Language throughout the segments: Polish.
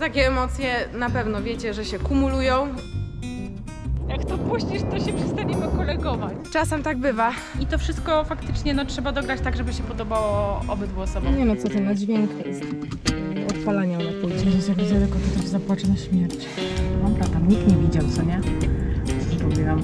Takie emocje na pewno wiecie, że się kumulują. Jak to puścisz, to się przestaniemy kolegować. Czasem tak bywa. I to wszystko faktycznie no, trzeba dograć tak, żeby się podobało obydwu osobom. Nie no, co ty, na dźwięk jest odpalania ona pójdzie. Jezus, jak widzę tylko to też zapłaczę na śmierć. Dobra, tam nikt nie widział, co nie? Mówiłam.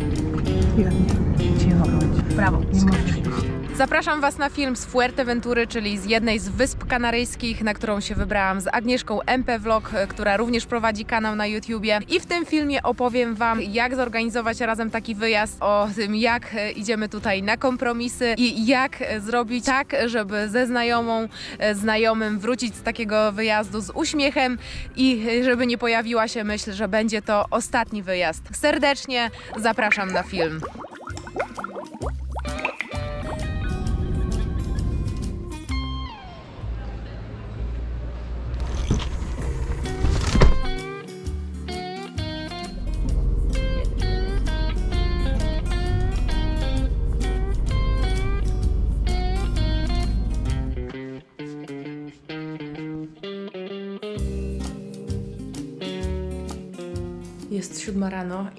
Cicho bądź. W prawo. Nie możesz iść. Zapraszam Was na film z Fuerteventury, czyli z jednej z Wysp Kanaryjskich, na którą się wybrałam z Agnieszką MP Vlog, e, która również prowadzi kanał na YouTubie. I w tym filmie opowiem Wam, jak zorganizować razem taki wyjazd, o tym, jak e, idziemy tutaj na kompromisy i jak e, zrobić tak, żeby ze znajomą, znajomym wrócić z takiego wyjazdu z uśmiechem i żeby nie pojawiła się myśl, że będzie to ostatni wyjazd. Serdecznie zapraszam na film.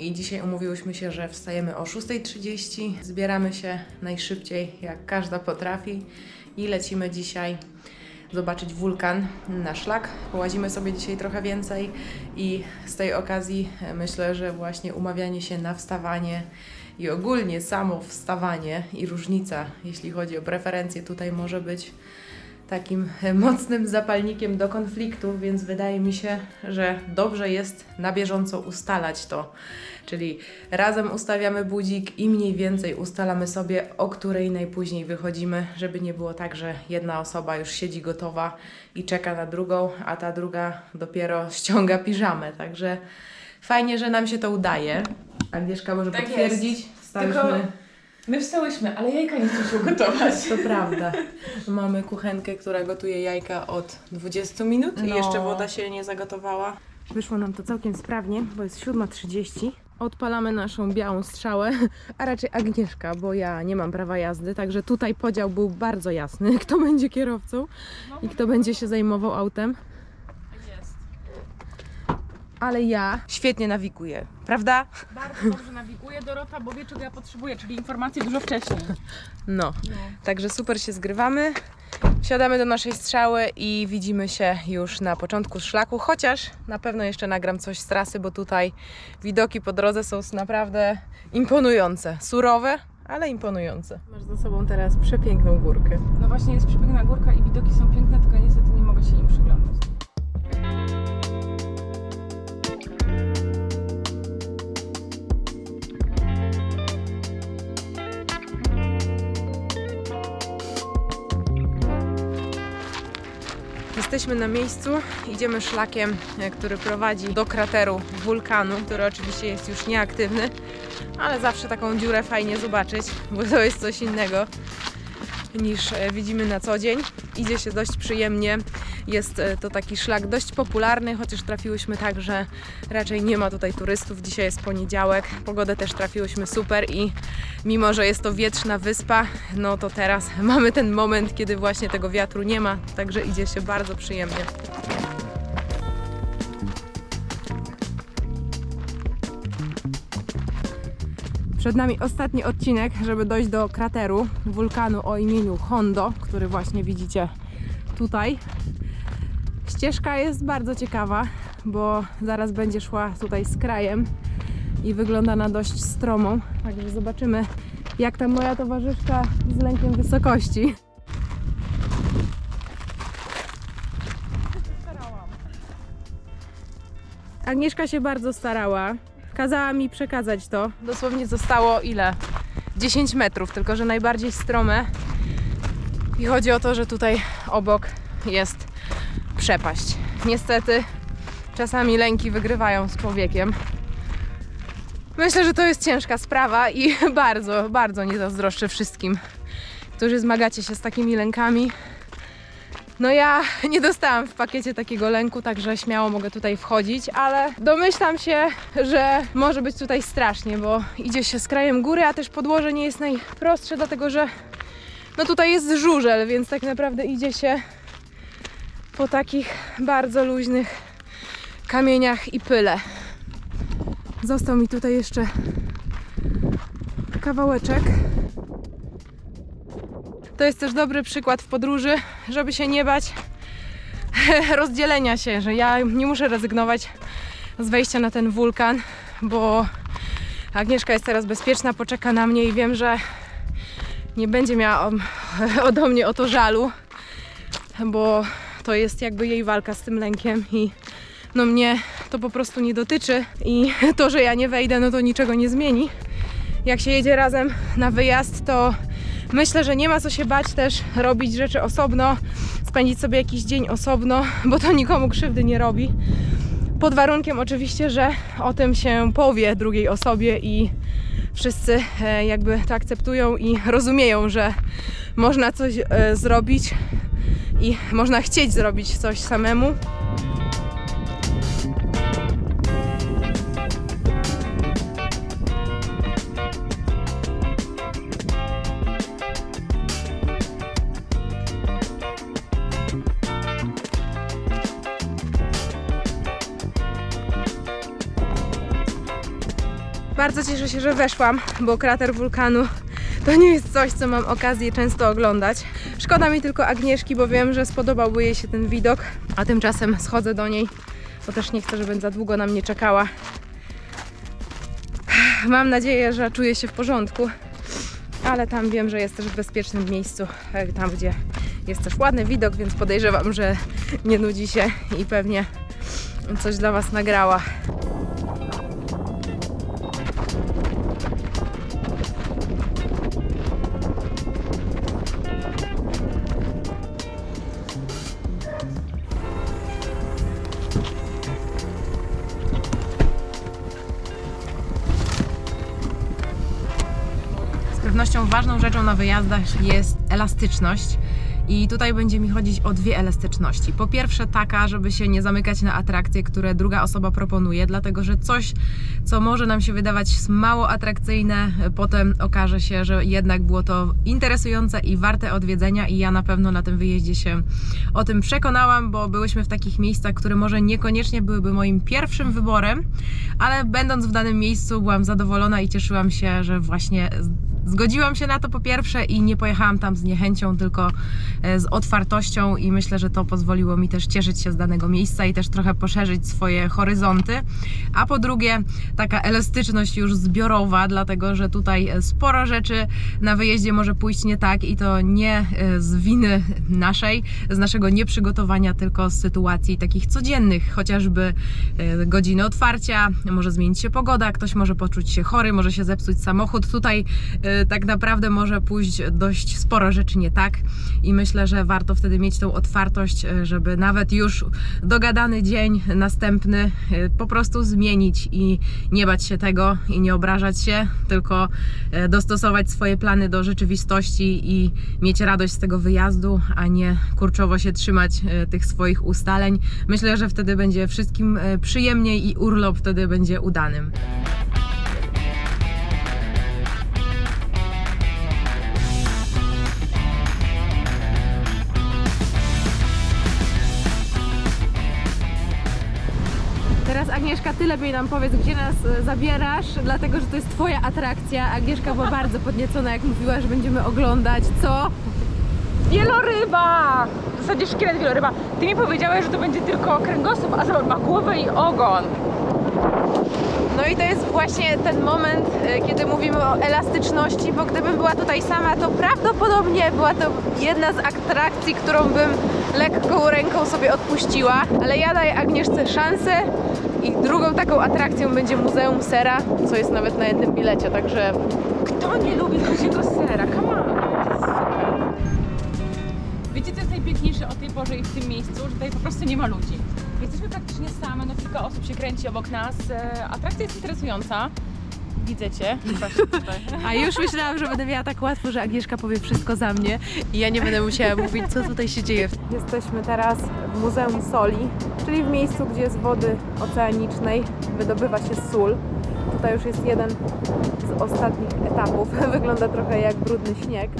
I dzisiaj umówiłyśmy się, że wstajemy o 6.30. Zbieramy się najszybciej, jak każda potrafi i lecimy dzisiaj zobaczyć wulkan na szlak. Połazimy sobie dzisiaj trochę więcej i z tej okazji e, myślę, że właśnie umawianie się na wstawanie i ogólnie samo wstawanie i różnica, jeśli chodzi o preferencje, tutaj może być takim mocnym zapalnikiem do konfliktu, więc wydaje mi się, że dobrze jest na bieżąco ustalać to. Czyli razem ustawiamy budzik i mniej więcej ustalamy sobie, o której najpóźniej wychodzimy, żeby nie było tak, że jedna osoba już siedzi gotowa i czeka na drugą, a ta druga dopiero ściąga piżamę. Także fajnie, że nam się to udaje. Agnieszka może Tak potwierdzić. Wstałyśmy. Tylko- My wstałyśmy, ale jajka nie chcesz ugotować. To prawda. Mamy kuchenkę, która gotuje jajka od 20 minut i No. jeszcze woda się nie zagotowała. Wyszło nam to całkiem sprawnie, bo jest 7.30. Odpalamy naszą białą strzałę, a raczej Agnieszka, bo ja nie mam prawa jazdy, także tutaj podział był bardzo jasny, kto będzie kierowcą i kto będzie się zajmował autem. Ale ja świetnie nawiguję, prawda? Bardzo dobrze nawiguje Dorota, bo wie czego ja potrzebuję, czyli informacji dużo wcześniej. No. Także super się zgrywamy. Wsiadamy do naszej strzały i widzimy się już na początku szlaku, chociaż na pewno jeszcze nagram coś z trasy, bo tutaj widoki po drodze są naprawdę imponujące. Surowe, ale imponujące. Masz za sobą teraz przepiękną górkę. No właśnie jest przepiękna górka i widoki są piękne, tylko niestety nie mogę się im przyglądać. Jesteśmy na miejscu, idziemy szlakiem, e, który prowadzi do krateru wulkanu, który oczywiście jest już nieaktywny, ale zawsze taką dziurę fajnie zobaczyć, bo to jest coś innego niż e, widzimy na co dzień. Idzie się dość przyjemnie. Jest e, to taki szlak dość popularny, chociaż trafiłyśmy tak, że raczej nie ma tutaj turystów. Dzisiaj jest poniedziałek, pogodę też trafiłyśmy super i mimo, że jest to wietrzna wyspa, no to teraz mamy ten moment, kiedy właśnie tego wiatru nie ma, także idzie się bardzo przyjemnie. Przed nami ostatni odcinek, żeby dojść do krateru wulkanu o imieniu Hondo, który właśnie widzicie tutaj. Ścieżka jest bardzo ciekawa, bo zaraz będzie szła tutaj z krajem i wygląda na dość stromą. Także zobaczymy, jak ta moja towarzyszka z lękiem wysokości. Agnieszka się bardzo starała. Kazała mi przekazać to. Dosłownie zostało ile? 10 metrów, tylko że najbardziej strome. I chodzi o to, że tutaj obok jest przepaść. Niestety czasami lęki wygrywają z człowiekiem. Myślę, że to jest ciężka sprawa i bardzo, bardzo nie zazdroszczę wszystkim, którzy zmagacie się z takimi lękami. No ja nie dostałam w pakiecie takiego lęku, także śmiało mogę tutaj wchodzić, ale domyślam się, że może być tutaj strasznie, bo idzie się z krajem góry, a też podłoże nie jest najprostsze, dlatego że no tutaj jest żużel, więc tak naprawdę idzie się po takich bardzo luźnych kamieniach i pyle. Został mi tutaj jeszcze kawałeczek. To jest też dobry przykład w podróży, żeby się nie bać rozdzielenia się, że ja nie muszę rezygnować z wejścia na ten wulkan, bo Agnieszka jest teraz bezpieczna, poczeka na mnie i wiem, że nie będzie miała ode mnie o to żalu, bo to jest jakby jej walka z tym lękiem i no mnie to po prostu nie dotyczy i to, że ja nie wejdę, no to niczego nie zmieni. Jak się jedzie razem na wyjazd, to myślę, że nie ma co się bać też robić rzeczy osobno, spędzić sobie jakiś dzień osobno, bo to nikomu krzywdy nie robi. Pod warunkiem oczywiście, że o tym się powie drugiej osobie i wszyscy e, jakby to akceptują i rozumieją, że można coś e, zrobić i można chcieć zrobić coś samemu. Bardzo cieszę się, że weszłam, bo krater wulkanu to nie jest coś, co mam okazję często oglądać. Szkoda mi tylko Agnieszki, bo wiem, że spodobałby jej się ten widok, a tymczasem schodzę do niej, bo też nie chcę, żeby za długo na mnie czekała. Mam nadzieję, że czuje się w porządku, ale tam wiem, że jest też w bezpiecznym miejscu, e, tam gdzie jest też ładny widok, więc podejrzewam, że nie nudzi się i pewnie coś dla Was nagrała. Ważną rzeczą na wyjazdach jest elastyczność. I tutaj będzie mi chodzić o dwie elastyczności. Po pierwsze, taka, żeby się nie zamykać na atrakcje, które druga osoba proponuje, dlatego że coś, co może nam się wydawać mało atrakcyjne, potem okaże się, że jednak było to interesujące i warte odwiedzenia. I ja na pewno na tym wyjeździe się o tym przekonałam, bo byłyśmy w takich miejscach, które może niekoniecznie byłyby moim pierwszym wyborem, ale będąc w danym miejscu, byłam zadowolona i cieszyłam się, że właśnie zgodziłam się na to po pierwsze i nie pojechałam tam z niechęcią, tylko e, z otwartością i myślę, że to pozwoliło mi też cieszyć się z danego miejsca i też trochę poszerzyć swoje horyzonty. A po drugie, taka elastyczność już zbiorowa, dlatego że tutaj e, sporo rzeczy na wyjeździe może pójść nie tak i to nie e, z winy naszej, z naszego nieprzygotowania, tylko z sytuacji takich codziennych, chociażby godziny otwarcia, może zmienić się pogoda, ktoś może poczuć się chory, może się zepsuć samochód. Tutaj tak naprawdę może pójść dość sporo rzeczy nie tak i myślę, że warto wtedy mieć tą otwartość, e, żeby nawet już dogadany dzień następny e, po prostu zmienić i nie bać się tego i nie obrażać się, tylko e, dostosować swoje plany do rzeczywistości i mieć radość z tego wyjazdu, a nie kurczowo się trzymać tych swoich ustaleń. Myślę, że wtedy będzie wszystkim przyjemniej i urlop wtedy będzie udanym. Agnieszka, ty lepiej nam powiedz, gdzie nas e, zabierasz, dlatego że to jest twoja atrakcja. Agnieszka była bardzo podniecona, jak mówiła, że będziemy oglądać co? Wieloryba! W zasadzie szkielet wieloryba. Ty mi powiedziałeś, że to będzie tylko kręgosłup, a zobacz, ma głowę i ogon. No i to jest właśnie ten moment, e, kiedy mówimy o elastyczności, bo gdybym była tutaj sama, to prawdopodobnie była to jedna z atrakcji, którą bym lekką ręką sobie odpuściła, ale ja daję Agnieszce szansę i drugą taką atrakcją będzie Muzeum Sera, co jest nawet na jednym bilecie, także Kto nie lubi koziego sera? Come on! Wiecie, co jest najpiękniejsze o tej porze i w tym miejscu? Że tutaj po prostu nie ma ludzi. Jesteśmy praktycznie same, no kilka osób się kręci obok nas. E, Atrakcja jest interesująca. Widzę cię. A już myślałam, że będę miała tak łatwo, że Agnieszka powie wszystko za mnie i ja nie będę musiała mówić, co tutaj się dzieje. Jesteśmy teraz w Muzeum Soli, czyli w miejscu, gdzie z wody oceanicznej wydobywa się sól. Tutaj już jest jeden z ostatnich etapów. Wygląda trochę jak brudny śnieg.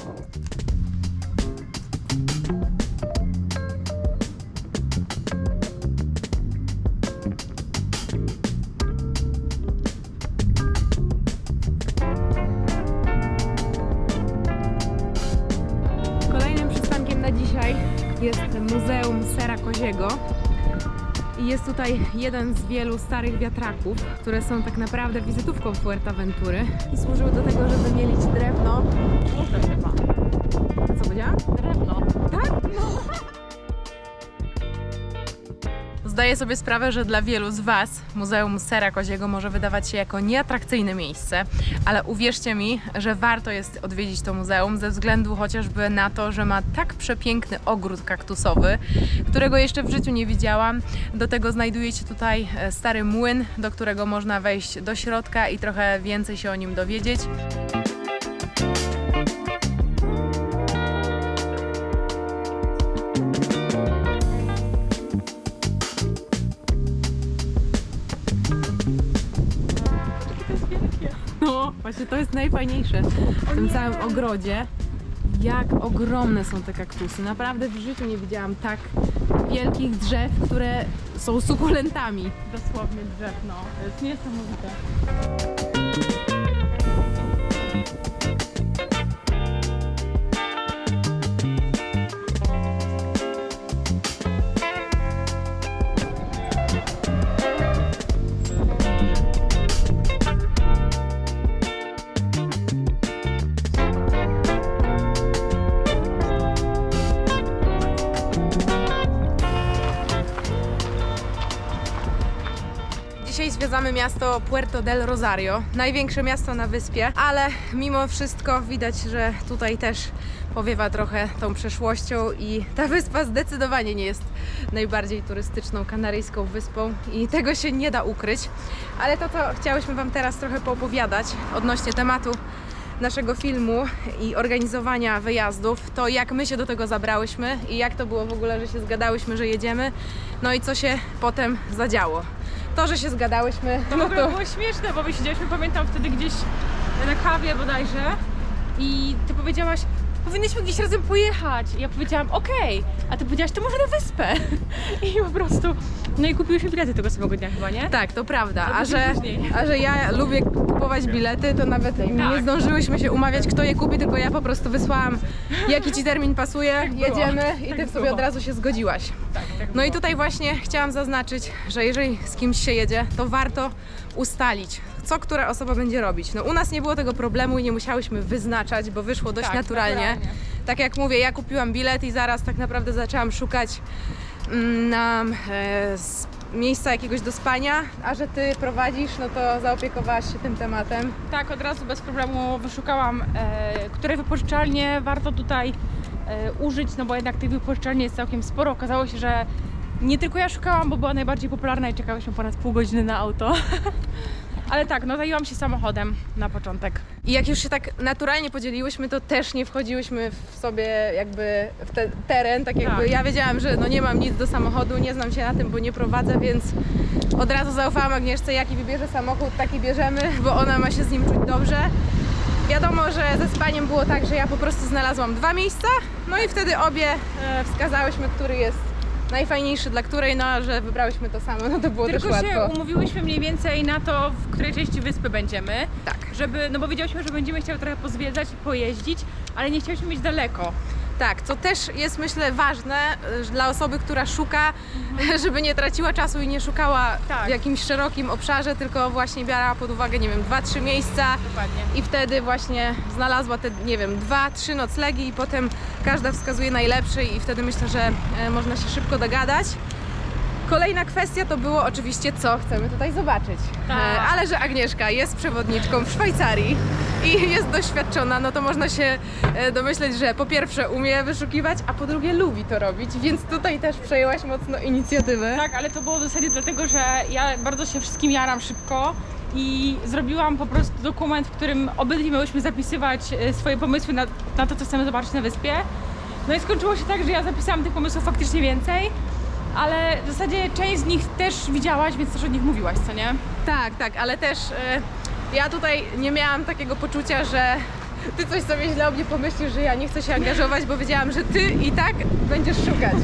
I jest tutaj jeden z wielu starych wiatraków, które są tak naprawdę wizytówką Fuerteventury i służyły do tego, żeby mielić drewno. Muszę chyba. Co powiedziałam? Drewno. Tak? Zdaję sobie sprawę, że dla wielu z Was Muzeum Sera Koziego może wydawać się jako nieatrakcyjne miejsce, ale uwierzcie mi, że warto jest odwiedzić to muzeum ze względu chociażby na to, że ma tak przepiękny ogród kaktusowy, którego jeszcze w życiu nie widziałam. Do tego znajduje się tutaj e, stary młyn, do którego można wejść do środka i trochę więcej się o nim dowiedzieć. Najfajniejsze w tym całym ogrodzie. Jak ogromne są te kaktusy. Naprawdę w życiu nie widziałam tak wielkich drzew, które są sukulentami. Dosłownie drzew, no. To jest niesamowite. Zwiedzamy miasto Puerto del Rosario, największe miasto na wyspie, ale mimo wszystko widać, że tutaj też powiewa trochę tą przeszłością i ta wyspa zdecydowanie nie jest najbardziej turystyczną kanaryjską wyspą i tego się nie da ukryć. Ale to, co chciałyśmy Wam teraz trochę poopowiadać odnośnie tematu naszego filmu i organizowania wyjazdów, to jak my się do tego zabrałyśmy i jak to było w ogóle, że się zgadałyśmy, że jedziemy, no i co się potem zadziało. To, że się zgadałyśmy, To w no ogóle to było śmieszne, bo my siedzieliśmy, pamiętam wtedy gdzieś na kawie bodajże i ty powiedziałaś, powinniśmy gdzieś razem pojechać. I ja powiedziałam, okej, a ty powiedziałaś, to może na wyspę. I po prostu, no i kupiłyśmy bilety tego samego dnia chyba, nie? tak, to prawda. A że, później. a że ja lubię kupować bilety, to nawet nie Tak. zdążyłyśmy się umawiać, kto je kupi, tylko ja po prostu wysłałam, jaki ci termin pasuje, było. jedziemy i Tak ty sobie było. od razu się zgodziłaś. Tak, tak No i tutaj właśnie chciałam zaznaczyć, że jeżeli z kimś się jedzie, to warto ustalić, co która osoba będzie robić. No u nas nie było tego problemu i nie musiałyśmy wyznaczać, bo wyszło dość Tak, naturalnie. naturalnie. Tak jak mówię, ja kupiłam bilet i zaraz tak naprawdę zaczęłam szukać mm, nam e, miejsca jakiegoś do spania, a że ty prowadzisz, no to zaopiekowałaś się tym tematem. Tak, od razu bez problemu wyszukałam, e, które wypożyczalnie warto tutaj e, użyć, no bo jednak tych wypożyczalni jest całkiem sporo. Okazało się, że nie tylko ja szukałam, bo była najbardziej popularna i czekałyśmy ponad pół godziny na auto. Ale tak, no zajęłam się samochodem na początek. I jak już się tak naturalnie podzieliłyśmy, to też nie wchodziłyśmy w sobie jakby w ten teren, tak jakby Tak. ja wiedziałam, że no nie mam nic do samochodu, nie znam się na tym, bo nie prowadzę, więc od razu zaufałam Agnieszce, jaki wybierze samochód, taki bierzemy, bo ona ma się z nim czuć dobrze. Wiadomo, że ze spaniem było tak, że ja po prostu znalazłam dwa miejsca, no i wtedy obie e, wskazałyśmy, który jest najfajniejszy dla której, no że wybrałyśmy to samo, no to było Tylko też się łatwo. umówiłyśmy mniej więcej na to, w której części wyspy będziemy. Tak. Żeby, no bo wiedziałyśmy, że będziemy chciały trochę pozwiedzać i pojeździć, ale nie chciałyśmy mieć daleko. Tak, co też jest myślę ważne y, dla osoby, która szuka, żeby nie traciła czasu i nie szukała Tak. w jakimś szerokim obszarze, tylko właśnie biorała pod uwagę, nie wiem, dwa, trzy miejsca Dokładnie. i wtedy właśnie znalazła te, nie wiem, dwa, trzy noclegi i potem każda wskazuje najlepszy i wtedy myślę, że e, można się szybko dogadać. Kolejna kwestia to było oczywiście, co chcemy tutaj zobaczyć. Tak. E, Ale że Agnieszka jest przewodniczką w Szwajcarii i jest doświadczona, no to można się e, domyśleć, że po pierwsze umie wyszukiwać, a po drugie lubi to robić, więc tutaj też przejęłaś mocno inicjatywę. Tak, ale to było w zasadzie dlatego, że ja bardzo się wszystkim jaram szybko i zrobiłam po prostu dokument, w którym obydwie miałyśmy zapisywać e, swoje pomysły na, na to, co chcemy zobaczyć na wyspie. No i skończyło się tak, że ja zapisałam tych pomysłów faktycznie więcej, ale w zasadzie część z nich też widziałaś, więc też o nich mówiłaś, co nie? Tak, tak, ale też e, ja tutaj nie miałam takiego poczucia, że ty coś sobie źle o mnie pomyślisz, że ja nie chcę się angażować, bo wiedziałam, że ty i tak będziesz szukać.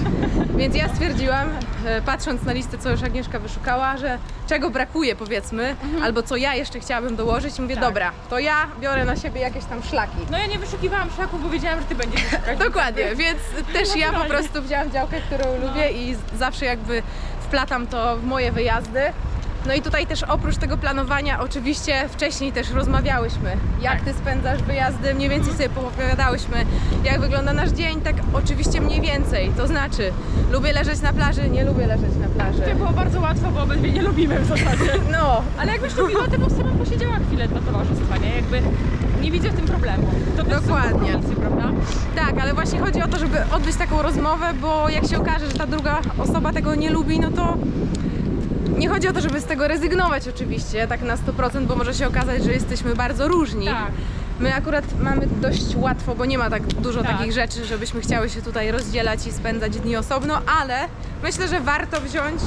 Więc ja stwierdziłam, e, patrząc na listę, co już Agnieszka wyszukała, że czego brakuje powiedzmy, albo co ja jeszcze chciałabym dołożyć, mówię, Tak. dobra, to ja biorę na siebie jakieś tam szlaki. No ja nie wyszukiwałam szlaków, bo wiedziałam, że ty będziesz szukać. Dokładnie, więc też ja po prostu wzięłam działkę, którą lubię i zawsze jakby wplatam to w moje wyjazdy. No i tutaj też oprócz tego planowania, oczywiście wcześniej też rozmawiałyśmy, jak Tak. ty spędzasz wyjazdy, mniej więcej sobie poowiadałyśmy, jak wygląda nasz dzień, tak oczywiście mniej więcej. To znaczy, lubię leżeć na plaży, nie lubię leżeć na plaży. To było bardzo łatwo, bo obydwie nie lubimy w zasadzie. No, Ale jakbyś lubiła, to bym z tobą posiedziała chwilę dla towarzystwa, nie? Jakby nie widzę w tym problemu. To też są Dokładnie. kompromisy, prawda? Tak, ale właśnie chodzi o to, żeby odbyć taką rozmowę, bo jak się okaże, że ta druga osoba tego nie lubi, no to nie chodzi o to, żeby z tego rezygnować oczywiście, tak na 100%, bo może się okazać, że jesteśmy bardzo różni. Tak. My akurat mamy dość łatwo, bo nie ma tak dużo Tak. takich rzeczy, żebyśmy chciały się tutaj rozdzielać i spędzać dni osobno, ale myślę, że warto wziąć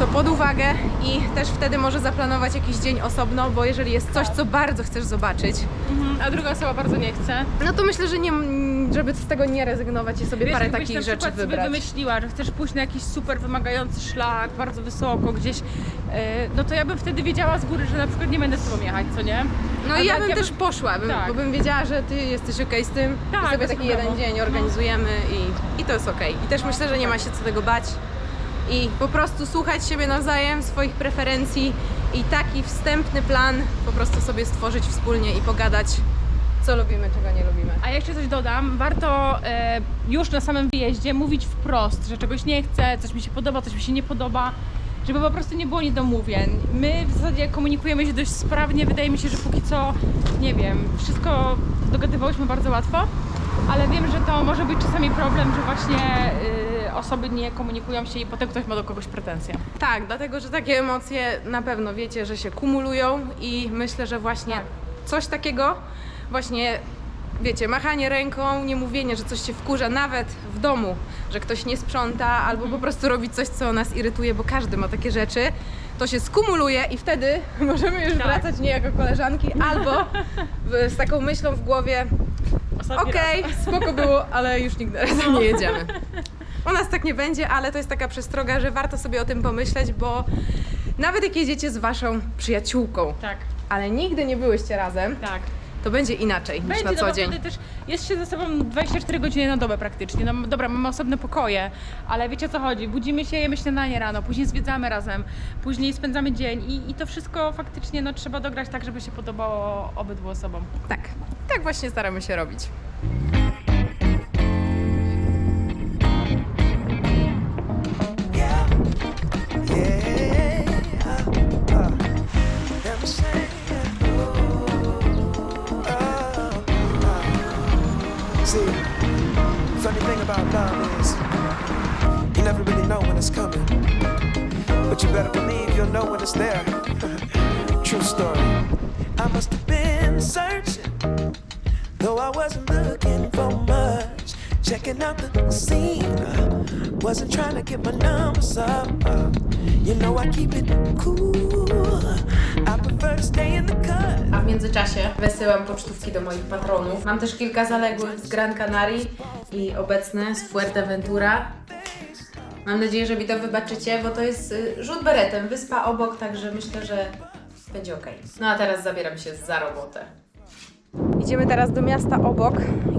to pod uwagę i też wtedy może zaplanować jakiś dzień osobno, bo jeżeli jest coś, co bardzo chcesz zobaczyć, Mhm. A druga osoba bardzo nie chce. no to myślę, że nie, żeby z tego nie rezygnować i sobie Wiesz, parę takich na rzeczy przykład sobie wybrać. wymyśliła, że chcesz pójść na jakiś super wymagający szlak, bardzo wysoko gdzieś, e, no to ja bym wtedy wiedziała z góry, że na przykład nie będę z tobą jechać, co nie? No i ja bym też poszła, bym, Tak. bo bym wiedziała, że ty jesteś okej z tym, Tak, sobie taki jeden dzień No. organizujemy i, i to jest okej. I też myślę, że nie ma się co tego bać i po prostu słuchać siebie nawzajem, swoich preferencji i taki wstępny plan po prostu sobie stworzyć wspólnie i pogadać, co lubimy, czego nie lubimy. A jeszcze coś dodam, warto e, już na samym wyjeździe mówić wprost, że czegoś nie chcę, coś mi się podoba, coś mi się nie podoba, żeby po prostu nie było niedomówień. My w zasadzie komunikujemy się dość sprawnie, wydaje mi się, że póki co, nie wiem, wszystko dogadywałyśmy bardzo łatwo, ale wiem, że to może być czasami problem, że właśnie y, osoby nie komunikują się i potem ktoś ma do kogoś pretensje. Tak, dlatego, że takie emocje na pewno wiecie, że się kumulują i myślę, że właśnie Tak. coś takiego, właśnie wiecie, machanie ręką, nie mówienie, że coś się wkurza nawet w domu, że ktoś nie sprząta albo po prostu robi coś, co nas irytuje, bo każdy ma takie rzeczy, to się skumuluje i wtedy możemy już Tak. wracać nie jako koleżanki, albo w, z taką myślą w głowie, okej, raz. spoko było, ale już nigdy razem nie jedziemy. U nas tak nie będzie, ale to jest taka przestroga, że warto sobie o tym pomyśleć, bo nawet jak jedziecie z waszą przyjaciółką, Tak, ale nigdy nie byłyście razem, tak. to będzie inaczej Będzie, niż na no co bo dzień. wtedy też jest się ze sobą 24 godziny na dobę praktycznie. No dobra, mamy osobne pokoje, ale wiecie o co chodzi. Budzimy się, jemy śniadanie rano, później zwiedzamy razem, później spędzamy dzień i, i to wszystko faktycznie no, trzeba dograć tak, żeby się podobało obydwu osobom. Tak, tak właśnie staramy się robić. It's there. True story. I must have been searching, though I wasn't looking for much. Checking out the scene, wasn't trying to get my numbers up. you know I keep it cool. A w międzyczasie wysyłam pocztówki do moich patronów. Mam też kilka zaległych z Gran Canaria i obecne z Fuerteventura. Mam nadzieję, że mi to wybaczycie, bo to jest y, rzut beretem, wyspa obok, także myślę, że będzie ok. No a teraz zabieram się za robotę. Idziemy teraz do miasta obok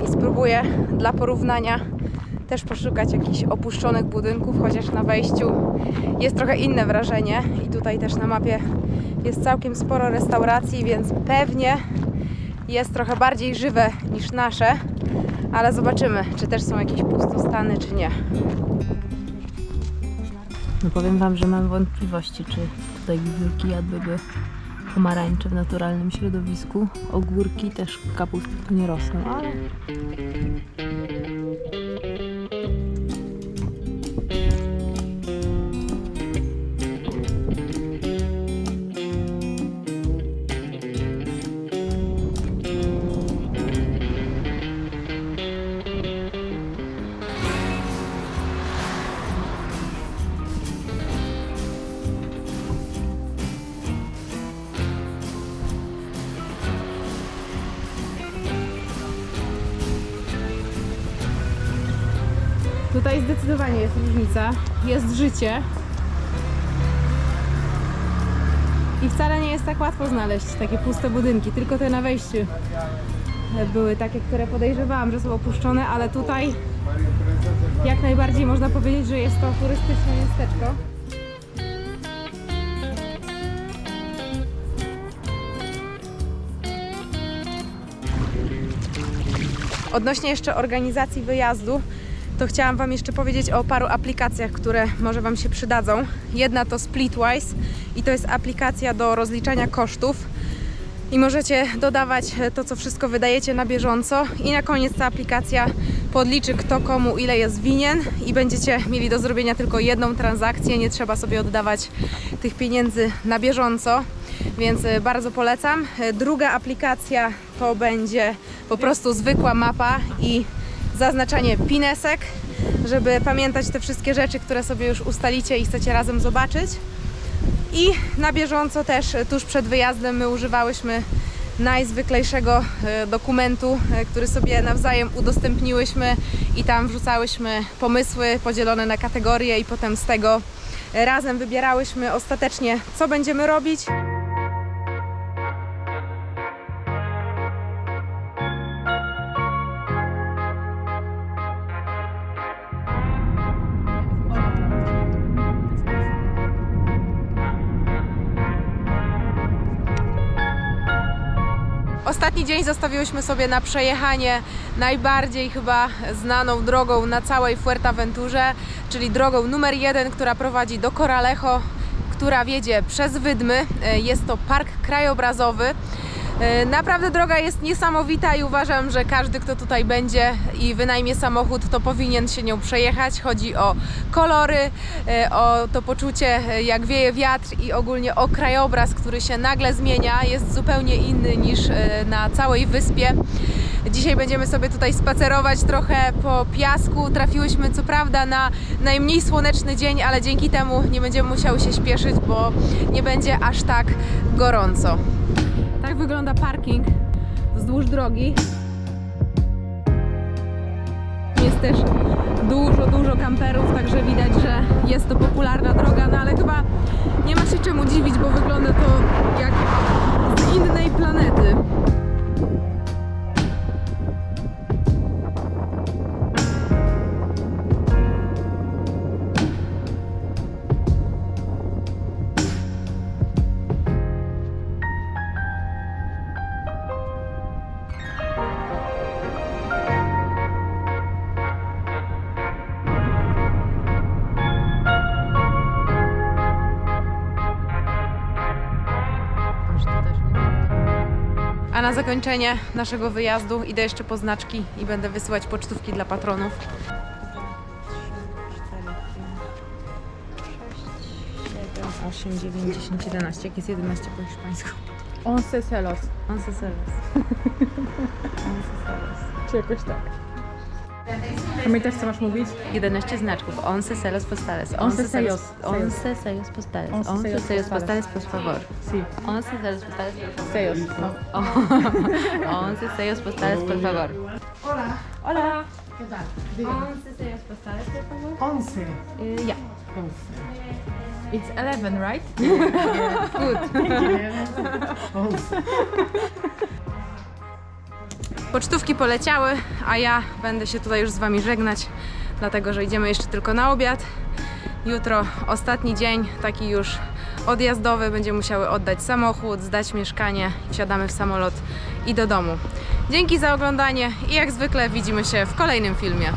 i spróbuję dla porównania też poszukać jakichś opuszczonych budynków, chociaż na wejściu jest trochę inne wrażenie i tutaj też na mapie jest całkiem sporo restauracji, więc pewnie jest trochę bardziej żywe niż nasze, ale zobaczymy, czy też są jakieś pustostany, czy nie. No powiem Wam, że mam wątpliwości, czy tutaj wiewiórki jadłyby pomarańcze w naturalnym środowisku. Ogórki też kapusty tu nie rosną, ale Tutaj zdecydowanie jest różnica. Jest życie. I wcale nie jest tak łatwo znaleźć takie puste budynki, tylko te na wejściu były takie, które podejrzewałam, że są opuszczone, ale tutaj jak najbardziej można powiedzieć, że jest to turystyczne miasteczko. Odnośnie jeszcze organizacji wyjazdu, to chciałam Wam jeszcze powiedzieć o paru aplikacjach, które może Wam się przydadzą. Jedna to Splitwise i to jest aplikacja do rozliczania kosztów. I możecie dodawać to, co wszystko wydajecie na bieżąco. I na koniec ta aplikacja podliczy, kto komu ile jest winien, i będziecie mieli do zrobienia tylko jedną transakcję. Nie trzeba sobie oddawać tych pieniędzy na bieżąco, więc e, bardzo polecam. E, Druga aplikacja to będzie po prostu zwykła mapa i zaznaczanie pinesek, żeby pamiętać te wszystkie rzeczy, które sobie już ustalicie i chcecie razem zobaczyć. I na bieżąco też tuż przed wyjazdem my używałyśmy najzwyklejszego e, dokumentu, e, który sobie nawzajem udostępniłyśmy i tam wrzucałyśmy pomysły podzielone na kategorie i potem z tego razem wybierałyśmy ostatecznie, co będziemy robić. Ostatni dzień zostawiłyśmy sobie na przejechanie najbardziej chyba znaną drogą na całej Fuerteventurze, czyli drogą numer jeden, która prowadzi do Coralejo, która wiedzie przez Wydmy. E, Jest to park krajobrazowy. E, Naprawdę droga jest niesamowita i uważam, że każdy, kto tutaj będzie i wynajmie samochód, to powinien się nią przejechać. Chodzi o kolory, e, o to poczucie, e, jak wieje wiatr i ogólnie o krajobraz, który się nagle zmienia. Jest zupełnie inny niż na całej wyspie. Dzisiaj będziemy sobie tutaj spacerować trochę po piasku. Trafiłyśmy co prawda na najmniej słoneczny dzień, ale dzięki temu nie będziemy musiały się śpieszyć, bo nie będzie aż tak gorąco. Tak wygląda parking wzdłuż drogi. Jest też dużo, dużo kamperów, także widać, że jest to popularna droga, no ale chyba nie ma się czemu dziwić, bo wygląda to jak z innej planety. A na zakończenie naszego wyjazdu idę jeszcze po znaczki i będę wysyłać pocztówki dla patronów. 8, 9, 10, 11. Jak jest 11 po hiszpańsku? Once celos. Once celos. Czy jakoś tak. Pamiętasz, co masz mówić? 11 znaczków. Once celos postales. Once sellos. Once sellos postales. Once Once sellos sellos postales. postales, por favor. Sí. Once sellos postales, por favor. Sellos. Once sellos postales, por favor. Hola. Once sellos postales, por favor. Once. Y, Ja. It's 11, right? Once. Pocztówki poleciały, a ja będę się tutaj już z Wami żegnać, dlatego że idziemy jeszcze tylko na obiad. Jutro ostatni dzień, taki już odjazdowy. Będziemy musiały oddać samochód, zdać mieszkanie, wsiadamy w samolot i do domu. Dzięki za oglądanie i jak zwykle widzimy się w kolejnym filmie.